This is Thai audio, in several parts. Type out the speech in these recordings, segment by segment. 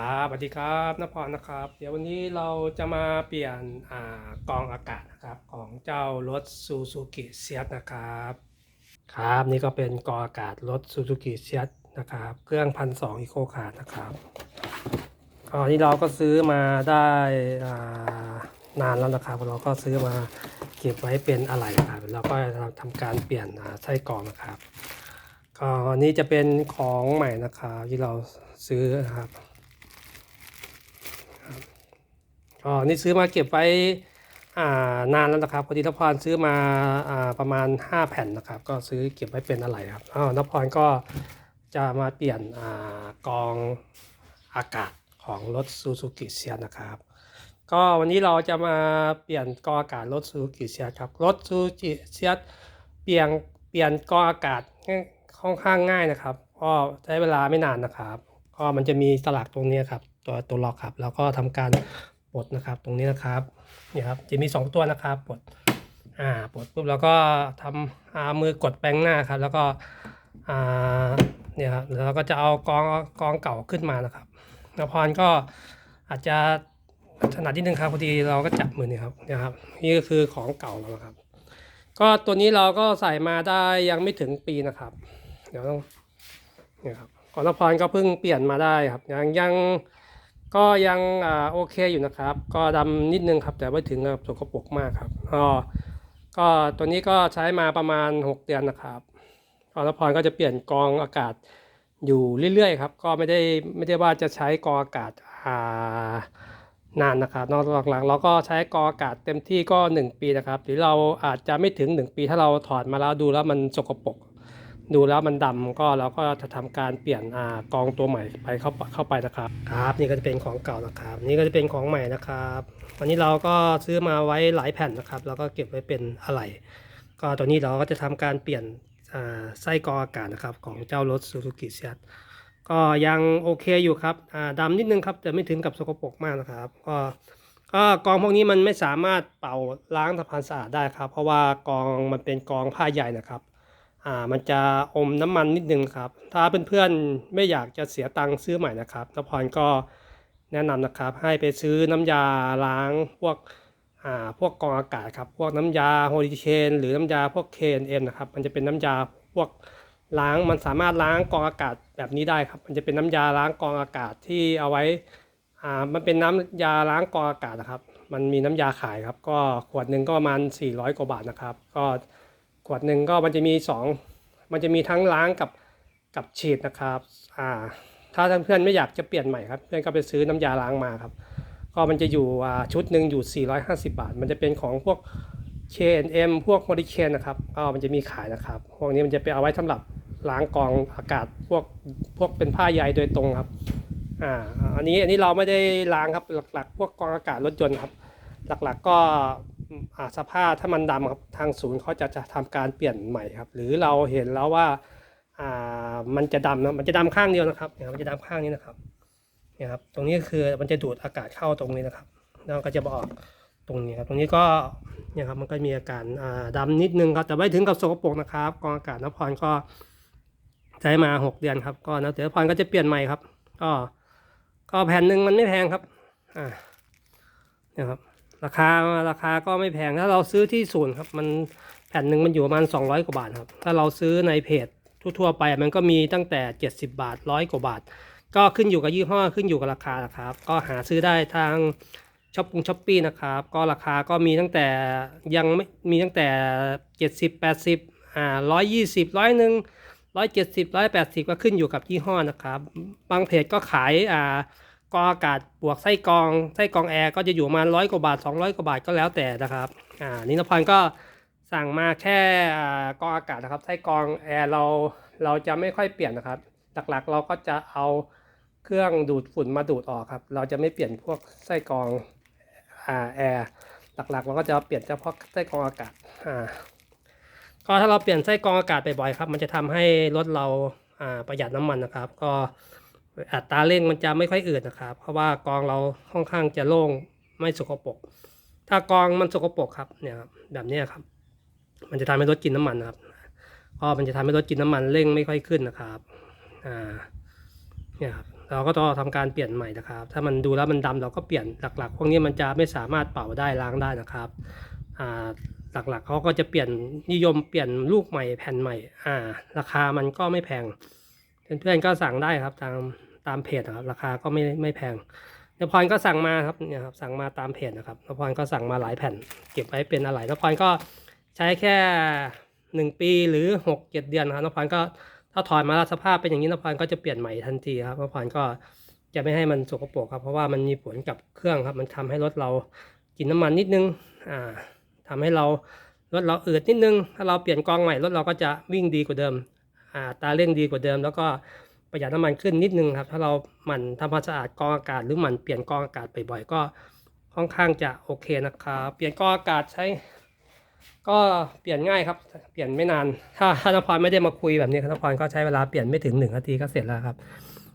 ครับสวัสดีครับนพรนะครับ เดี๋ยววันนี้เราจะมาเปลี่ยนอ่ากรองอากาศนะครับของเจ้ารถซูซูกิเซียนะครับ ครับนี่ก็เป็นกรองอากาศรถซูซูกิเซียนะครับ เครื่องพันสองอีโคคาร์นะครับก็นี่เราก็ซื้อมาได้อ่านานแล้วนะครับ เราก็ซื้อมาเก็บไว้เป็นอะไรครับเราก็ทำการเปลี่ยนไส้กรองนะครับก็อันนี้จะเป็นของใหม่นะครับที่เราซื้อนะครับ ก็นี่ซื้อมาเก็บไว้นานแล้วนะครับพอดีนพรซื้อมาอประมาณ 5 แผ่นนะครับ ก็ซื้อเก็บไว้เป็นอะไรครับอ้าวนพรก็จะมาเปลี่ยนอกรองอากาศของรถซูซูกิเซียนะครับ ก็วันนี้เราจะมาเปลี่ยนกรองอากาศรถซูซูกิเซียครับรถซูซูกิเซียเปลี่ยนเปลี่ยนกรองอากาศค่อนข้างง่ายนะครับก็ใช้เวลาไม่นานนะครับ ก็มันจะมีสลักตรงนี้ครับตัวตัวล็อกครับ แล้วก็ทำการ ปลดนะครับ ตรงนี้นะครับเนี่ยครับจะมี 2 ตัวนะครับปลดอ่าปลดปุ๊บแล้วก็ทำอ่ามือกดแปรงหน้าครับ แล้วก็อ่าเนี่ยครับแล้วเราก็จะเอากองกองเก่าขึ้นมานะครับนพรก็อาจจะถนัดนิดนึงครับพอดีเราก็จับมือนี่ครับนะครับ นี่ก็คือของเก่าแล้วนะครับ ก็ตัวนี้เราก็ใส่มาได้ยังไม่ถึงปีนะครับ เดี๋ยวต้องเนี่ยครับก่อนนพรก็เพิ่งเปลี่ยนมาได้ครับ ยังยัง ก็ยังอโอเคอยู่นะครับ ก็ดำนิดนึงครับแต่ไม่ถึงกับสกปรกมากครับก็ก็ตัวนี้ก็ใช้มาประมาณ 6 เดือนนะครับอนนพรก็จะเปลี่ยนกองอากาศอยู่เรื่อยๆครับ ก็ไม่ได้ไม่ได้ว่าจะใช้กองอากาศานานนะครับนอกหลักๆเราก็ใช้กองอากาศเต็มที่ก็ 1 ปีนะครับ หรือเราอาจจะไม่ถึง 1 ปีถ้าเราถอดมาแล้วดูแล้วมันสกปรก ดูแล้วมันดำก็เราก็จะทำการเปลี่ยนอกองตัวใหม่ไปเข้าเข้าไปนะครับครับ นี่ก็จะเป็นของเก่านะครับ นี่ก็จะเป็นของใหม่นะครับวันนี้เราก็ซื้อมาไว้หลายแผ่นนะครับ แล้วก็เก็บไว้เป็นอะไหล่ก็ตัวนี้เราก็จะทำการเปลี่ยนไส้กรองอากาศนะครับของเจ้ารถซูซูกิเซียก็ยังโอเคอยู่ครับอ่าดำนิดนึงครับแต่ไม่ถึงกับสกปรกมากนะครับ ก็ก็กองพวกนี้มันไม่สามารถเป่าล้างทำความสะอาดได้ครับ เพราะว่ากองมันเป็นกองผ้าใหญ่นะครับ อ่ามันจะอมน้ำมันนิดนึงครับ ถ้าเพื่อนๆไม่อยากจะเสียตังค์ซื้อใหม่นะครับนพรก็แนะนำนะครับ ให้ไปซื้อน้ำยาล้างพวกอ่าพวกกองอากาศครับ พวกน้ำยาโฮลิเคน หรือน้ำยาพวก KNM นนะครับ มันจะเป็นน้ำยาพวกล้างมันสามารถล้างกองอากาศแบบนี้ได้ครับ มันจะเป็นน้ำยาล้างกองอากาศที่เอาไว้อ่ามันเป็นน้ำยาล้างกองอากาศนะครับ มันมีน้ำยาขายครับ ก็ขวดหนึ่งก็ประมาณ400 กว่าบาทนะครับ ก็ ขวดหนึ่งก็มันจะมีสองมันจะมีทั้งล้างกับกับฉีดนะครับอ่าถ้าท่านเพื่อนไม่อยากจะเปลี่ยนใหม่ครับเพื่อนก็ไปซื้อน้ำยาล้างมาครับ ก็มันจะอยู่อ่าชุดหนึ่งอยู่ 450 บาท มันจะเป็นของพวก K&M พวก m o d i c a n นะครับก็มันจะมีขายนะครับ พวกนี้มันจะไปเอาไว้สำหรับล้างกองอากาศพวกพวกเป็นผ้าใยโดยตรงครับอ่าอันนี้อันนี้เราไม่ได้ล้างครับหลักๆ พวกกองอากาศรถยนต์ครับ หลักๆก็ สภาพถ้ามันดำครับทางศูนย์เขาจะจะทำการเปลี่ยนใหม่ครับ หรือเราเห็นแล้วว่ามันจะดำนะมันจะดำข้างเดียวนะครับเนี่ยมันจะดำข้างนี้นะครับเนี่ยครับตรงนี้คือมันจะดูดอากาศเข้าตรงนี้นะครับแล้วก็จะมาออกตรงนี้ครับตรงนี้ก็เนี่ยครับมันก็มีอาการดำนิดนึงครับแต่ไม่ถึงกับสกปรกนะครับกองอากาศนพรก็ใช้มา 6 เดือนครับก็นะเดี๋ยวพรก็จะเปลี่ยนใหม่ครับ ก็ก็แผ่นหนึ่งมันไม่แพงครับอ่าเนี่ยครับ ราคาราคาก็ไม่แพงถ้าเราซื้อที่ศูนย์ครับ มันแผ่นหนึ่งมันอยู่ประมาณ 200 กว่าบาทครับ ถ้าเราซื้อในเพจทั่วๆไปมันก็มีตั้งแต่ 70 บาทร้อยกว่าบาท ก็ขึ้นอยู่กับยี่ห้อขึ้นอยู่กับราคานะครับ ก็หาซื้อได้ทางช้อปปุงช้อปปี้นะครับ ก็ราคาก็มีตั้งแต่ยังไม่มีตั้งแต่ 70 80อ่า120ร้อยหนึ่งร้อยเจ็ดสิบร้อยแปดสิบก็ขึ้นอยู่กับยี่ห้อนะครับ บางเพจก็ขายอ่า กออากาศบวกไส้กรองไส้กรองแอร์ก็จะอยู่ประมาร้อยกว่าบาท 200 กว่าบาทก็แล้วแต่นะครับอ่านินพรก็สั่งมาแค่อ่ากองอากาศนะครับไส้กรองแอร์เราเราจะไม่ค่อยเปลี่ยนนะครับ หลักๆเราก็จะเอาเครื่องดูดฝุ่นมาดูดออกครับ เราจะไม่เปลี่ยนพวกไส้กรองอ่าแอร์หลักๆเราก็จะเปลี่ยนเฉพาะไส้กรองอากาศอ่าก็ถ้าเราเปลี่ยนไส้กรองอากาศบ่อยๆครับ มันจะทำให้รถเราอ่าประหยัดน้ำมันนะครับ ก็ อัตราเร่งมันจะไม่ค่อยอืดนะครับ เพราะว่ากองเราค่อนข้างจะโล่งไม่สกปรกถ้ากองมันสกปรกครับเนี่ยครับแบบนี้ครับ มันจะทำให้รถกินน้ำมันครับก็มันจะทำให้รถกินน้ำมันเร่งไม่ค่อยขึ้นนะครับอ่าเนี่ยครับเราก็ต้องทำการเปลี่ยนใหม่นะครับ ถ้ามันดูแล้วมันดำเราก็เปลี่ยนหลักๆ พวกนี้มันจะไม่สามารถเป่าได้ล้างได้นะครับอ่าหลักๆเขาก็จะเปลี่ยนนิยมเปลี่ยนลูกใหม่แผ่นใหม่อ่าราคามันก็ไม่แพงเพื่อนๆก็สั่งได้ครับตาม ตามเพจนะครับ ราคาก็ไม่ไม่แพงนพรก็สั่งมาครับเนี่ยครับสั่งมาตามเพจนะครับนพรก็สั่งมาหลายแผ่น เก็บไว้เป็นอะไรนพรก็ใช้แค่หนึ่งปีหรือหกเจ็ดเดือนนะครับนพรก็ถ้าถอยมาแล้วสภาพเป็นอย่างนี้นพรก็จะเปลี่ยนใหม่ทันทีครับนพรก็จะไม่ให้มันสกปรกครับ เพราะว่ามันมีผลกับเครื่องครับ มันทำให้รถเรากินน้ำมันนิดนึงอ่าทำให้เรารถเราอืดนิดนึง ถ้าเราเปลี่ยนกองใหม่รถเราก็จะวิ่งดีกว่าเดิมอ่าตาเร่งดีกว่าเดิม แล้วก็ ประหยัดน้ำมันขึ้นนิดนึงครับ ถ้าเราหมั่นทำความสะอาดกองอากาศหรือหมั่นเปลี่ยนกองอากาศบ่อยๆก็ค่อนข้างจะโอเคนะครับเปลี่ยนกองอากาศใช้ ก็เปลี่ยนง่ายครับ เปลี่ยนไม่นาน ถ้าถ้านพรไม่ได้มาคุยแบบนี้นพรก็ใช้เวลาเปลี่ยนไม่ถึงหนึ่งนาทีก็เสร็จแล้วครับ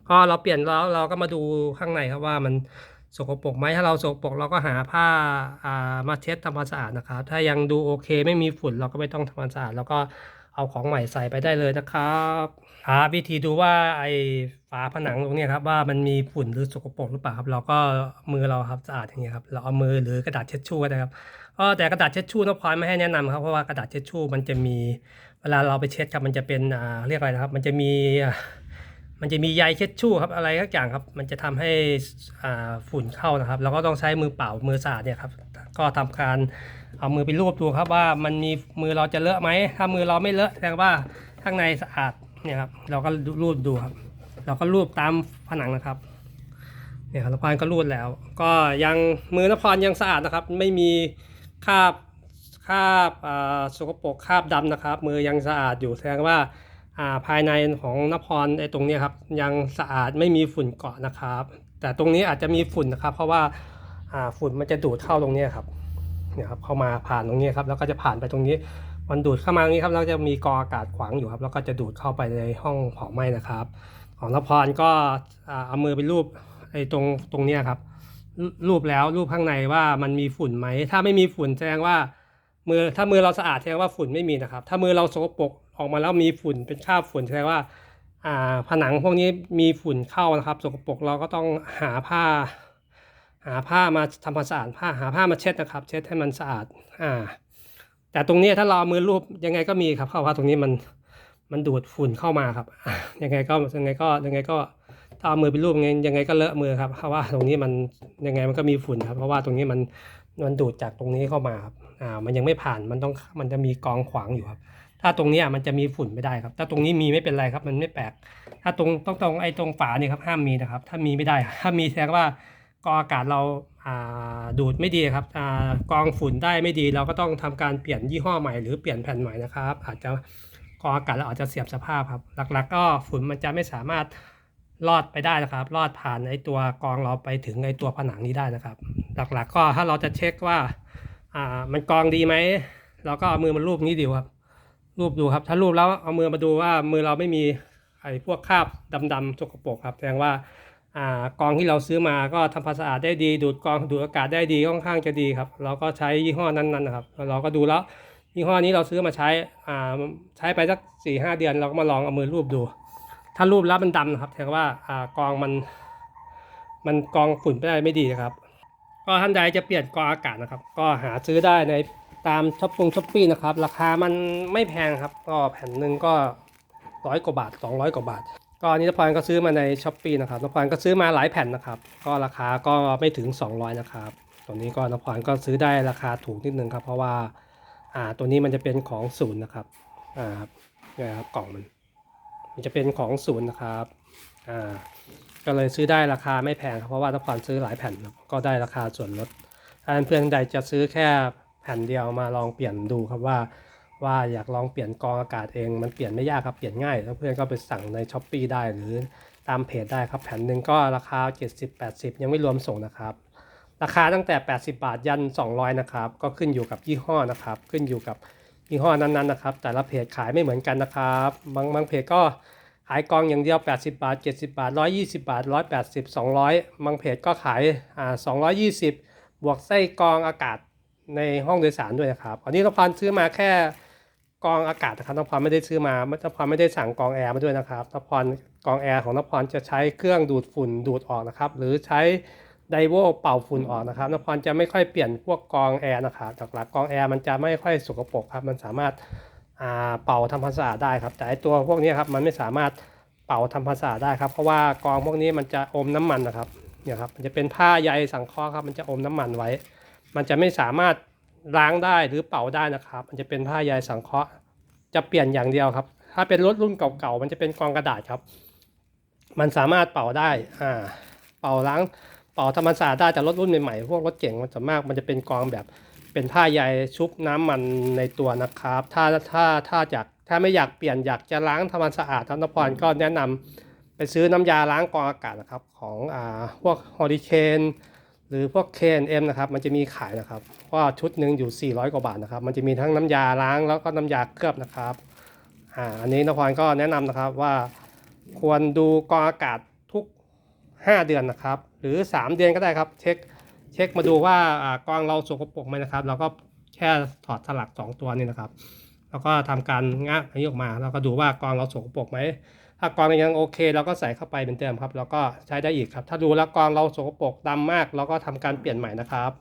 พอเราเปลี่ยนแล้วเราก็มาดูข้างในครับว่ามันสกปรกไหมถ้าเราสกปรกเราก็หาผ้าามาเช็ดทำความสะอาดนะครับ ถ้ายังดูโอเคไม่มีฝุ่นเราก็ไม่ต้องทำความสะอาด แล้วก็เอาของใหม่ใส่ไปได้เลยนะครับ หาวิธีดูว่าไอ้ฝาผนังตรงเนี้ยครับว่ามันมีฝุ่นหรือสกปรกหรือเปล่าครับ เราก็มือเราครับสะอาดอย่างเงี้ยครับเราเอามือหรือกระดาษเช็ดชู่ก็ได้ครับก็แต่กระดาษเช็ดชู่น้องพอยไม่ให้แนะนำครับเพราะว่ากระดาษเช็ดชู่มันจะมีเวลาเราไปเช็ดครับมันจะเป็นอ่าเรียกอะไรนะครับ มันจะมีมันจะมีใยเช็ดชู่ครับอะไรทุกอย่างครับ มันจะทำให้อ่าฝุ่นเข้านะครับเราก็ต้องใช้มือเปล่ามือสะอาดเนี่ยครับก็ทำการเอามือไปรูปดูครับว่ามันมีมือเราจะเลอะไหมถ้ามือเราไม่เลอะแสดงว่าข้างในสะอาด เนี่ยครับเราก็รูปดูครับ เราก็รูปตามผนังนะครับเนี่ยครับนพรก็รูดแล้ว ก็ยังมือนพรยังสะอาดนะครับ ไม่มีคราบคราบอ่าสกปรกคราบดำนะครับ มือยังสะอาดอยู่แสดงว่าอ่าภายในของนพรไอ้ตรงนี้ครับยังสะอาดไม่มีฝุ่นเกาะนะครับ แต่ตรงนี้อาจจะมีฝุ่นนะครับ เพราะว่าอ่าฝุ่นมันจะดูดเข้าตรงนี้ครับเนี่ยครับเข้ามาผ่านตรงนี้ครับแล้วก็จะผ่านไปตรงนี้ มันดูดเข้ามาตรงนี้ครับแล้วจะมีกออากาศขวางอยู่ครับ แล้วก็จะดูดเข้าไปในห้องเผาไหม้นะครับ ของนพรก็เอามือไปรูปไอ้ตรงตรงเนี้ยครับ รูปแล้วรูปข้างในว่ามันมีฝุ่นไหม ถ้าไม่มีฝุ่นแสดงว่ามือถ้ามือเราสะอาดแสดงว่าฝุ่นไม่มีนะครับ ถ้ามือเราสกปรกออกมาแล้วมีฝุ่นเป็นคราบฝุ่นแสดงว่าผนังพวกนี้มีฝุ่นเข้านะครับ สกปรกเราก็ต้องหาผ้า หาผ้ามาทำความสะอาดผ้าหาผ้ามาเช็ดนะครับ เช็ดให้มันสะอาดอ่า แต่ตรงนี้ถ้าเราเอามือรูปยังไงก็มีครับเพราะว่าตรงนี้มันมันดูดฝุ่นเข้ามาครับ ยังไงก็ยังไงก็ยังไงก็ถ้าเอามือไปรูปยังไงยังไงก็เลอะมือครับเพราะว่าตรงนี้มันยังไงมันก็มีฝุ่นครับ เพราะว่าตรงนี้มันมันดูดจากตรงนี้เข้ามาครับอ่ามันยังไม่ผ่านมันต้องมันจะมีกองขวางอยู่ครับ ถ้าตรงนี้มันจะมีฝุ่นไม่ได้ครับ ถ้าตรงนี้มีไม่เป็นไรครับ มันไม่แปลก ถ้าตรงต้องตรงไอ้ตรงฝาเนี่ยครับห้ามมีนะครับ ถ้ามีไม่ได้ ถ้ามีแสดงว่า กองอากาศเราดูดไม่ดีครับอกองฝุ่นได้ไม่ดี เราก็ต้องทำการเปลี่ยนยี่ห้อใหม่หรือเปลี่ยนแผ่นใหม่นะครับ อาจจะกองอากาศเราอาจจะเสียบสภาพครับ หลักๆ ก็ฝุ่นมันจะไม่สามารถรอดไปได้นะครับรอดผ่านไอตัวกองเราไปถึงไอตัวผนังนี้ได้นะครับ หลักๆ ก็ถ้าเราจะเช็คว่ามันกองดีไหมเราก็เอามือมารูปนี้ดีครับ รูปดูครับ ถ้ารูปแล้วเอามือมาดูว่ามือเราไม่มีไอ้พวกคราบดำๆสกปรกครับแสดงว่า กองที่เราซื้อมาก็ทำความสะอาดได้ดี ดูดกองดูดอากาศได้ดีค่อนข้างจะดีครับ เราก็ใช้ยี่ห้อนั้นๆนะครับ เราก็ดูแล้วยี่ห้อนี้เราซื้อมาใช้ใช้ไปสักสี่ห้าเดือน เราก็มาลองเอามือรูปดู ถ้ารูปแล้วมันดำนะครับแสดงว่ากองมันมันกองฝุ่นไม่ได้ไม่ดีนะครับ ก็ท่านใดจะเปลี่ยนกองอากาศนะครับ ก็หาซื้อได้ในตามช้อปปิ้งช้อปปี้นะครับ ราคามันไม่แพงครับ ก็แผ่นหนึ่งก็ร้อยกว่าบาทสองร้อยกว่าบาท ก็อันนี้นพรก็ซื้อมาในช้อปปีนะครับนพรก็ซื้อมาหลายแผ่นนะครับ ก็ราคาก็ไม่ถึง 200 นะครับตัวนี้ก็นพรก็ซื้อได้ราคาถูกนิดนึงครับ เพราะว่าอ่าตัวนี้มันจะเป็นของศูนย์นะครับอ่าครับนี่ยครับกล่องมัน มันจะเป็นของศูนย์นะครับอ่าก็เลยซื้อได้ราคาไม่แพงครับเพราะว่านพรซื้อหลายแผ่นก็ได้ราคาส่วนลดถ้าเพื่อนใดจะซื้อแค่แผ่นเดียวมาลองเปลี่ยนดูครับว่า ว่าอยากลองเปลี่ยนกองอากาศเองมันเปลี่ยนไม่ยากครับเปลี่ยนง่ายแล้วเพื่อนก็ไปสั่งในช้อปปีได้หรือตามเพจได้ครับแผ่นหนึ่งก็ราคา 70-80 ยังไม่รวมส่งนะครับ ราคาตั้งแต่ 80 บาทยัน 200 นะครับ ก็ขึ้นอยู่กับยี่ห้อนะครับ ขึ้นอยู่กับยี่ห้อนั้นๆนะครับ แต่ละเพจขายไม่เหมือนกันนะครับบางบางเพจก็ขายกองอย่างเดียว 80 บาท 70 บาท 120 บาท 180 200 บางเพจก็ขายอ่า220 บวกไส้กองอากาศในห้องโดยสารด้วยนะครับ อันนี้เราพันซื้อมาแค่ กองอากาศนะครับนพรไม่ได้ซื้อมาน้องพรไม่ได้สั่งกองแอร์มาด้วยนะครับนพรกองแอร์ของนพรจะใช้เครื่องดูดฝุ่นดูดออกนะครับ หรือใช้ไดโวเป่าฝุ่นออกนะครับนพรจะไม่ค่อยเปลี่ยนพวกกองแอร์นะครับหลักๆกองแอร์มันจะไม่ค่อยสกปรกครับ มันสามารถาเป่าทำความสะอาดได้ครับ แต่ไอตัวพวกนี้ครับมันไม่สามารถเป่าทำความสะอาดได้ครับ เพราะว่ากองพวกนี้มันจะอมน้ำมันนะครับเนี่ยครับมันจะเป็นผ้าใยสังเคราะห์ครับ มันจะอมน้ำมันไว้ มันจะไม่สามารถ ล้างได้หรือเป่าได้นะครับ มันจะเป็นผ้าใยสังเคราะห์จะเปลี่ยนอย่างเดียวครับ ถ้าเป็นรถรุ่นเก่าๆมันจะเป็นกองกระดาษครับ มันสามารถเป่าได้อ่าเป่าล้างเป่าธรรมศาสตร์ได้แต่รถรุ่นใหม่ๆพวกรถเก่งมันจะมากมันจะเป็นกองแบบเป็นผ้าใยชุบน้ำมันในตัวนะครับ ถ้าถ้าถ้าอยากถ้าไม่อยากเปลี่ยนอยากจะล้างทำความสะอาดท่านนพรก็แนะนำไปซื้อน้ำยาล้างกองอากาศนะครับ ของอ่าพวกฮอริเคนหรือพวก K&M นะครับ มันจะมีขายนะครับ ว่าชุดหนึ่งอยู่ 400 กว่าบาทนะครับ มันจะมีทั้งน้ำยาล้างแล้วก็น้ำยาเคลือบนะครับอ่าอันนี้นพรก็แนะนำนะครับว่าควรดูกรองอากาศทุก 5 เดือนนะครับ หรือ 3 เดือนก็ได้ครับ เช็คเช็คมาดูว่าอ่ากรองเราสกปรกไหมนะครับ เราก็แค่ถอดสลัก 2 ตัวนี้นะครับ แล้วก็ทำการงะอันนี้ออกมา แล้วก็ดูว่ากรองเราสกปรกไหมถ้ากรองยังโอเคเราก็ใส่เข้าไปเป็นเดิมครับ แล้วก็ใช้ได้อีกครับ ถ้าดูแล้วกรองเราสกปรกดำมาก เราก็ทำการเปลี่ยนใหม่นะครับ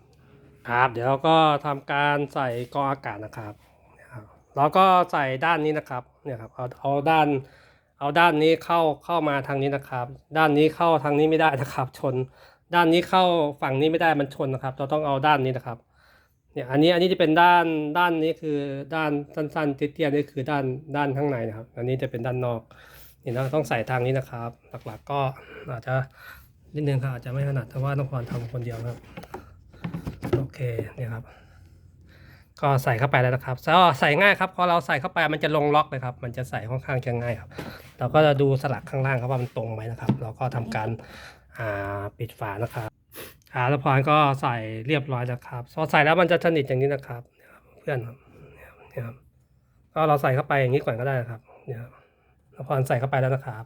ครับ เดี๋ยวก็ทำการใส่กรองอากาศนะครับนะครับเราก็ใส่ด้านนี้นะครับเนี่ยครับเอาเอาด้าน เอาด้านนี้เข้าเข้ามาทางนี้นะครับ ด้านนี้เข้าทางนี้ไม่ได้นะครับ ชน ด้านนี้เข้าฝั่งนี้ไม่ได้มันชนนะครับ เราต้องเอาด้านนี้นะครับเนี่ยอันนี้อันนี้จะเป็นด้านด้านนี้คือด้านสั้นๆเตี้ยๆนี่คือด้านด้านข้างในนะครับ อันนี้จะเป็นด้านนอกนี่เราต้องใส่ทางนี้นะครับ หลักๆก็อาจจะนิดนึงครับอาจจะไม่ถนัดแต่ว่าต้องพรทำคนเดียวครับ โอเคเนี่ยครับ ก็ใส่เข้าไปแล้วนะครับก็ใส่ง่ายครับพอเราใส่เข้าไปมันจะลงล็อกเลยครับ มันจะใส่ค่อนข้างจะง่ายครับเราก็จะดูสลักข้างล่างครับว่ามันตรงไหมนะครับ เราก็ทำการอ่าปิดฝานะครับอาแล้วพรก็ใส่เรียบร้อยนะครับพอใส่แล้วมันจะสนิทอย่างนี้นะครับ เพื่อนครับเนี่ยครับก็เราใส่เข้าไปอย่างนี้ก่อนก็ได้นะครับ เนี่ยครับแล้วพรใส่เข้าไปแล้วนะครับ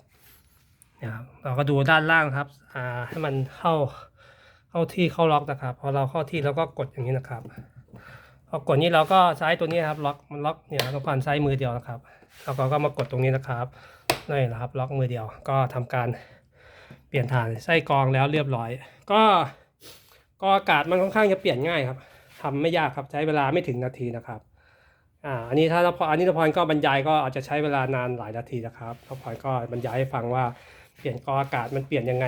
เนี่ยครับเราก็ดูด้านล่างครับ อ่าให้มันเข้า เข้าที่เข้าล็อกนะครับ พอเราเข้าที่เราก็กดอย่างนี้นะครับพอกดนี้เราก็ใช้ตัวนี้ครับล็อกมันล็อกเนี่ยเราผ่านใช้มือเดียวนะครับแล้วก็ก็มากดตรงนี้นะครับนี่แหละครับล็อกมือเดียว ก็ทำการเปลี่ยนฐานไส้กรองแล้วเรียบร้อย ก็ก็อากาศมันค่อนข้างจะเปลี่ยนง่ายครับทำไม่ยากครับใช้เวลาไม่ถึงนาทีนะครับอ่าอันนี้ถ้านพออันนี้นพรก็บรรยายก็อาจจะใช้เวลานานหลายนาทีนะครับนพรก็บรรยายให้ฟังว่า เปลี่ยนกออากาศมันเปลี่ยนยังไง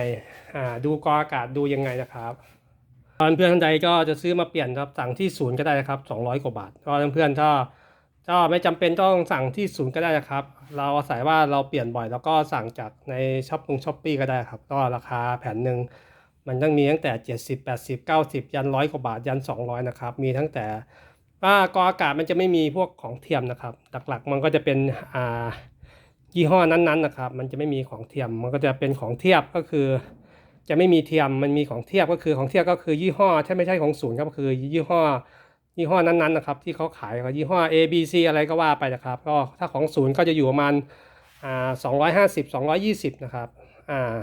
อ่าดูกออากาศดูยังไงนะครับตอนเพื่อนท่านใดก็จะซื้อมาเปลี่ยนครับสั่งที่ศูนย์ก็ได้นะครับ200กว่าบาทก็เพื่อนๆถ้าถ้าไม่จำเป็นต้องสั่งที่ศูนย์ก็ได้นะครับ เราอาศัยว่าเราเปลี่ยนบ่อย แล้วก็สั่งจากในช้อปปิ้งช้อปปี้ก็ได้ครับ ก็ราคาแผ่นหนึ่งมันต้องมีตั้งแต่ 70 80 90 ยันร้อยกว่าบาทยัน 200 นะครับ มีทั้งแต่ว่ากออากาศมันจะไม่มีพวกของเทียมนะครับ หลักๆมันก็จะเป็นอ่า ยี่ห้อนั้นๆนะครับ มันจะไม่มีของเทียม มันก็จะเป็นของเทียบก็คือ จะไม่มีเทียม มันมีของเทียบก็คือของเทียบก็คือยี่ห้อถ้าไม่ใช่ของศูนย์ก็คือยี่ห้อยี่ห้อนั้นๆนะครับที่เขาขายก็ยี่ห้อ A B C อะไรก็ว่าไปนะครับก็ถ้าของศูนย์ก็จะอยู่ประมาณอ่าสองร้อยห้าสิบสองร้อยยี่สิบนะครับอ่า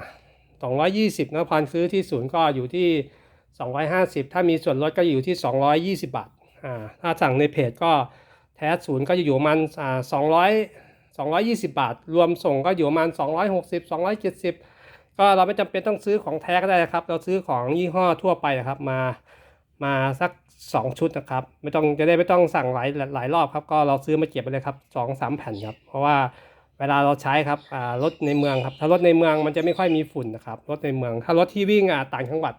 สองร้อยยี่สิบนะพันซื้อที่ศูนย์ก็อยู่ที่สองร้อยห้าสิบถ้ามีส่วนลดก็อยู่ที่สองร้อยยี่สิบบาทอ่าถ้าสั่งในเพจก็แท้ศูนย์ก็จะอยู่ประมาณอ่าสองร้อย 220 บาท รวมส่งก็อยู่ประมาณ 260 270 ก็เราไม่จำเป็นต้องซื้อของแท้ก็ได้นะครับ เราซื้อของยี่ห้อทั่วไปนะครับมามาสัก 2 ชุดนะครับ ไม่ต้องจะได้ไม่ต้องสั่งหลายหลายรอบครับ ก็เราซื้อมาเก็บไปเลยครับ2 3แผ่นครับ เพราะว่าเวลาเราใช้ครับรถในเมืองครับ ถ้ารถในเมืองมันจะไม่ค่อยมีฝุ่นนะครับ รถในเมือง ถ้ารถที่วิ่งอ่าต่างจังหวัด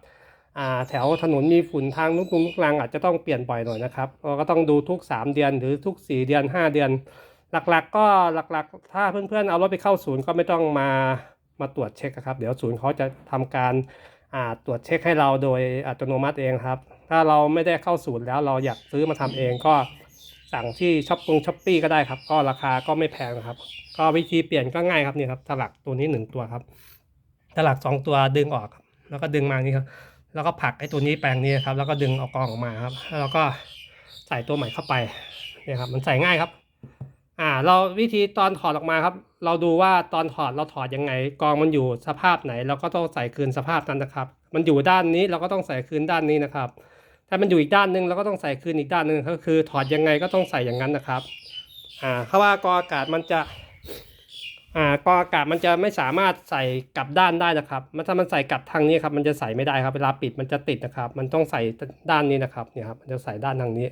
แถวถนนมีฝุ่นทางลุกลุงลุกลังอาจจะต้องเปลี่ยนบ่อยหน่อยนะครับ เราก็ต้องดูทุก 3 เดือนหรือทุก 4 เดือน 5 เดือน หลักๆ ก็หลักๆ ถ้าเพื่อนๆเอารถไปเข้าศูนย์ก็ไม่ต้องมามาตรวจเช็คครับ เดี๋ยวศูนย์เขาจะทำการตรวจเช็คให้เราโดยอัตโนมัติเองครับ ถ้าเราไม่ได้เข้าศูนย์แล้วเราอยากซื้อมาทำเองก็สั่งที่ช้อปปิ้งช้อปปี้ก็ได้ครับ ก็ราคาก็ไม่แพงครับ ก็วิธีเปลี่ยนก็ง่ายครับนี่ครับสลักตัวนี้หนึ่งตัวครับสลักสองตัวดึงออกแล้วก็ดึงมานี่ครับแล้วก็ผลักไอ้ตัวนี้แปลงนี้ครับ แล้วก็ดึงเอากองออกมาครับ แล้วเราก็ใส่ตัวใหม่เข้าไปเนี่ยครับ มันใส่ง่ายครับ อ่า เราวิธีตอนถอดออกมาครับ เราดูว่าตอนถอดเราถอดยังไง กองมันอยู่สภาพไหน เราก็ต้องใส่คืนสภาพนั้นนะครับ มันอยู่ด้านนี้เราก็ต้องใส่คืนด้านนี้นะครับ ถ้ามันอยู่อีกด้านหนึ่งเราก็ต้องใส่คืนอีกด้านหนึ่งก็คือ ถอดยังไงก็ต้องใส่อย่างนั้นนะครับ อ่าเพราะว่ากองอากาศมันจะอ่ากองอากาศมันจะไม่สามารถใส่กลับด้านได้นะครับ มันถ้ามันใส่กลับทางนี้ครับ มันจะใส่ไม่ได้ครับ เวลาปิดมันจะติดนะครับ มันต้องใส่ด้านนี้นะครับ เนี่ยครับ มันจะใส่ด้านทางนี้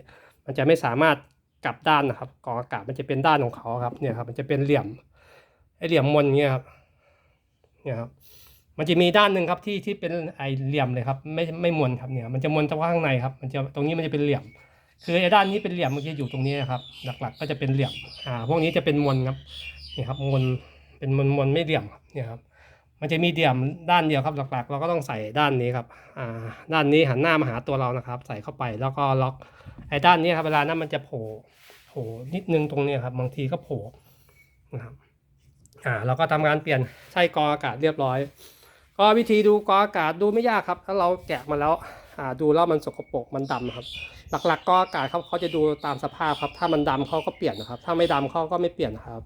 มันจะไม่สามารถ กลับด้านนะครับกองอากาศมันจะเป็นด้านของเขาครับเนี่ยครับ มันจะเป็นเหลี่ยมไอเหลี่ยมมนเงี้ยครับเนี่ยครับมันจะมีด้านหนึ่งครับที่ที่เป็นไอเหลี่ยมเลยครับ ไม่ไม่มนครับเนี่ย มันจะมนเฉพาะข้างในครับมันจะตรงนี้มันจะเป็นเหลี่ยม คือไอด้านนี้เป็นเหลี่ยมมื่อกี้อยู่ตรงนี้นะครับ หลักๆ ก็จะเป็นเหลี่ยมอ่าพวกนี้จะเป็นมนครับนี่ครับมนเป็นมนมนไม่เหลี่ยมครับเนี่ยครับ มันจะมีเหลี่ยมด้านเดียวครับหลักๆ เราก็ต้องใส่ด้านนี้ครับอ่าด้านนี้หันหน้ามาหาตัวเรานะครับ ใส่เข้าไปแล้วก็ล็อกไอ้ด้านนี้ครับเวลานั้นมันจะโผล่โผล่นิดนึงตรงนี้ครับบางทีก็โผล่นะครับอ่าเราก็ทำการเปลี่ยนไส้กรออากาศเรียบร้อย ก็วิธีดูกรออากาศดูไม่ยากครับ ถ้าเราแกะมาแล้วอ่าดูแล้วมันสกปรกมันดำครับ หลักๆก็อากาศเขาเขาจะดูตามสภาพครับ ถ้ามันดำเขาก็เปลี่ยนนะครับ ถ้าไม่ดำเขาก็ไม่เปลี่ยนนะครับ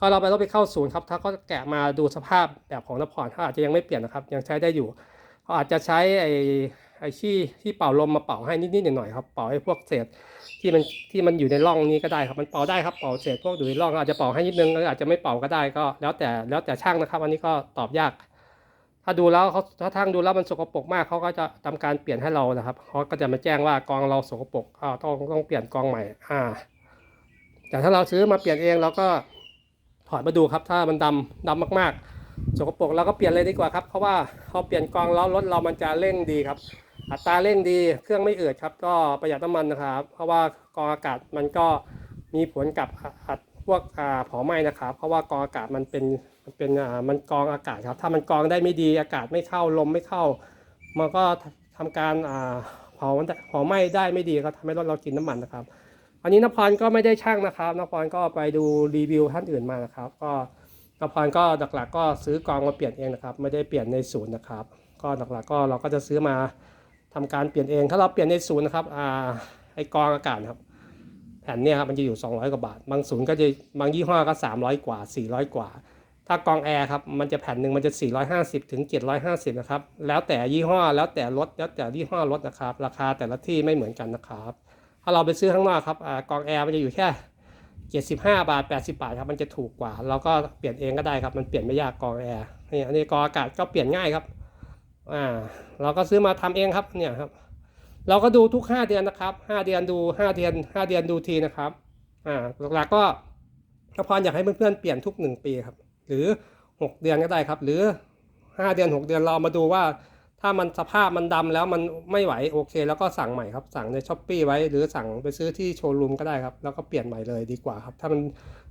ก็เราไปต้องไปเข้าศูนย์ครับ ถ้าเขาแกะมาดูสภาพแบบของนพรเขาอาจจะยังไม่เปลี่ยนนะครับ ยังใช้ได้อยู่เขาอาจจะใช้ไอ้ไอ้ที่ที่เป่าลมมาเป่าให้นิดๆหน่อยๆครับ เป่าให้พวกเศษที่มันที่มันอยู่ในร่องนี้ก็ได้ครับ มันเป่าได้ครับ เป่าเศษพวกอยู่ในร่องอาจจะเป่าให้นิดนึงหรืออาจจะไม่เป่าก็ได้ก็ แล้วแต่แล้วแต่ช่างนะครับ อันนี้ก็ตอบยาก ถ้าดูแล้วเขาถ้าทางดูแล้วมันสกปรกมากเขาก็จะทำการเปลี่ยนให้เรานะครับเขาก็จะมาแจ้งว่ากองเราสกปรกต้องต้องเปลี่ยนกองใหม่ อ่า แต่ถ้าเราซื้อมาเปลี่ยนเองเราก็ ถอดมาดูครับ ถ้ามันดำดำมากๆสกปรกเราก็เปลี่ยนเลยดีกว่าครับ เพราะว่าพอเปลี่ยนกองแล้วรถเรามันจะเร่งดีครับ อัตราเร่งดีเครื่องไม่อืดครับ ก็ประหยัดน้ำมันนะครับ เพราะว่ากองอากาศมันก็มีผลกับอัดพวกอ่าเผาไหม้นะครับ เพราะว่ากองอากาศมันเป็นมันเป็นอ่ามันกรองอากาศครับ ถ้ามันกรองได้ไม่ดีอากาศไม่เข้าลมไม่เข้า มันก็ทำการอ่าเผาเผาไหม้ได้ไม่ดีก็ทำให้รถเรากินน้ำมันนะครับ อันนี้นพรก็ไม่ได้ช่างนะครับนพรก็ไปดูรีวิวท่านอื่นมานะครับ ก็นพรก็หลักๆ ก็ซื้อกองมาเปลี่ยนเองนะครับ ไม่ได้เปลี่ยนในศูนย์นะครับ ก็หลักๆก็เราก็จะซื้อมาทำการเปลี่ยนเอง ถ้าเราเปลี่ยนในศูนย์นะครับอ่าไอกองอากาศครับ แผ่นเนี่ยครับมันจะอยู่ 200 กว่าบาท บางศูนย์ก็จะบางยี่ห้อก็ 300 กว่า 400 กว่า ถ้ากองแอร์ครับมันจะแผ่นหนึ่งมันจะ 450ถึง750นะครับแล้วแต่ยี่ห้อแล้วแต่รถแล้วแต่ยี่ห้อรถนะครับ ราคาแต่ละที่ไม่เหมือนกันนะครับ เราไปซื้อข้างนอกครับอกองแอร์มันจะอยู่แค่75 บาท 80 บาทครับมันจะถูกกว่า เราก็เปลี่ยนเองก็ได้ครับ มันเปลี่ยนไม่ยากกองแอร์นี่อันนี้กองอากาศก็เปลี่ยนง่ายครับอ่าเราก็ซื้อมาทำเองครับเนี่ยครับ เราก็ดูทุก 5 เดือนนะครับ 5 เดือนดู 5 เดือน 5 เดือนดูทีนะครับอ่าหลักๆก็ก็พรอยากให้เพื่อนๆเปลี่ยนทุก 1 ปีครับ หรือ 6 เดือนก็ได้ครับ หรือ 5 เดือน 6 เดือนเรามาดูว่า ถ้ามันสภาพมันดำแล้วมันไม่ไหวโอเค แล้วก็สั่งใหม่ครับ สั่งในช้อปปีไว้ หรือสั่งไปซื้อที่โชว์รูมก็ได้ครับ แล้วก็เปลี่ยนใหม่เลยดีกว่าครับ ถ้ามัน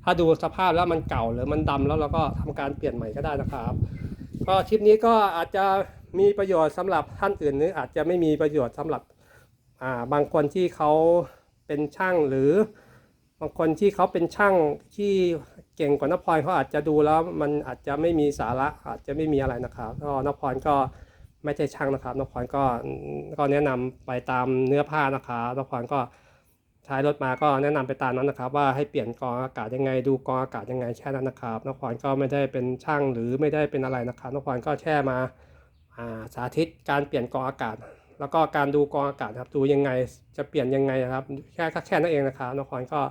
ถ้าดูสภาพแล้วมันเก่าหรือมันดำแล้วเราก็ทำการเปลี่ยนใหม่ก็ได้นะครับ ก็คลิปนี้ก็อาจจะมีประโยชน์สำหรับท่านอื่นหรืออาจจะไม่มีประโยชน์สำหรับอ่าบางคนที่เขาเป็นช่างหรือบางคนที่เขาเป็นช่างที่เก่งกว่านพรเขาอาจจะดูแล้วมันอาจจะไม่มีสาระอาจจะไม่มีอะไรนะครับก็นพรก็ ไม่ใช่ช่างนะครับนพรก็ก็แนะนำไปตามเนื้อผ้านะครับนพรก็ใช้รถมาก็แนะนำไปตามนั้นนะครับ ว่าให้เปลี่ยนกองอากาศยังไง ดูกองอากาศยังไงแค่นั้นนะครับนพรก็ไม่ได้เป็นช่างหรือไม่ได้เป็นอะไรนะครับนพรก็แค่มาสาธิตการเปลี่ยนกองอากาศ แล้วก็การดูกองอากาศครับดูยังไงจะเปลี่ยนยังไงนะครับ แค่แค่นั้นเองนะครับนพรก็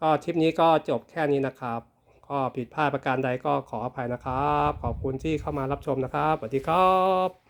ก็ทริปนี้ก็จบแค่นี้นะครับ ก็ผิดพลาดประการใดก็ขออภัยนะครับ ขอบคุณที่เข้ามารับชมนะครับสวัสดีครับ